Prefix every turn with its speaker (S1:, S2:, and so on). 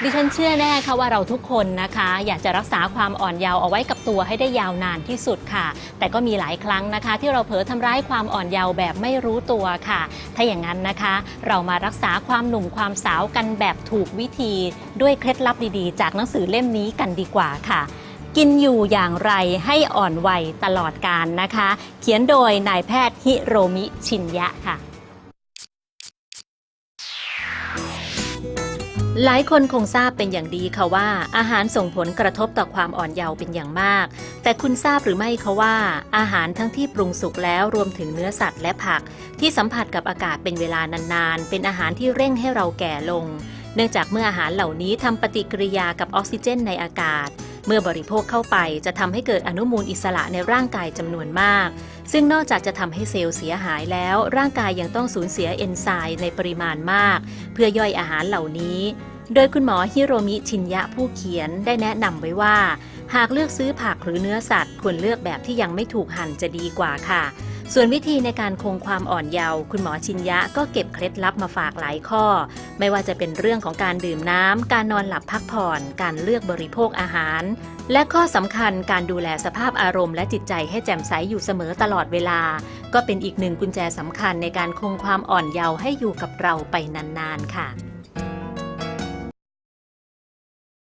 S1: ดิฉันเชื่อแน่ค่ะว่าเราทุกคนนะคะ อยากจะรักษาความอ่อนเยาว์เอาไว้กับตัวให้ได้ยาวนานที่สุดค่ะ แต่ก็มีหลายครั้งนะคะ ที่เราเผลอทำร้ายความอ่อนเยาว์แบบไม่รู้ตัวค่ะ ถ้าอย่างนั้นนะคะ เรามารักษาความหนุ่มความสาวกันแบบถูกวิธี ด้วยเคล็ดลับดีๆ จากหนังสือเล่มนี้กันดีกว่าค่ะ กินอยู่อย่างไรให้อ่อนวัยตลอดการนะคะ เขียนโดยนายแพทย์ฮิโรมิชินยะค่ะ หลายคนคงทราบเป็นอย่างดีค่ะว่า อาหารส่งผลกระทบต่อความอ่อนเยาว์เป็นอย่างมาก แต่คุณทราบหรือไม่คะว่า อาหารทั้งที่ปรุงสุกแล้วรวมถึงเนื้อสัตว์และผัก ที่สัมผัสกับอากาศเป็นเวลานานๆ เป็นอาหารที่เร่งให้เราแก่ลง เนื่องจากเมื่ออาหารเหล่านี้ทำปฏิกิริยากับออกซิเจนในอากาศ เมื่อบริโภคเข้าไปจะทำให้เกิดอนุมูลอิสระในร่างกายจำนวนมาก ซึ่งนอกจากจะทำให้เซลล์เสียหายแล้ว ร่างกายยังต้องสูญเสียเอนไซม์ในปริมาณมาก เพื่อย่อยอาหารเหล่านี้ โดยคุณหมอฮิโรมิชินยะผู้เขียนได้แนะนำไว้ว่า หากเลือกซื้อผักหรือเนื้อสัตว์ ควรเลือกแบบที่ยังไม่ถูกหั่นจะดีกว่าค่ะ ส่วนวิธีในการคงความอ่อนเยาว์คุณหมอชินยะก็เก็บเคล็ดลับมาฝากหลายข้อ ไม่ว่าจะเป็นเรื่องของการดื่มน้ำ การนอนหลับพักผ่อน การเลือกบริโภคอาหาร และข้อสำคัญการดูแลสภาพอารมณ์และจิตใจให้แจ่มใสอยู่เสมอตลอดเวลา ก็เป็นอีกหนึ่งกุญแจสำคัญในการคงความอ่อนเยาว์ให้อยู่กับเราไปนานๆค่ะ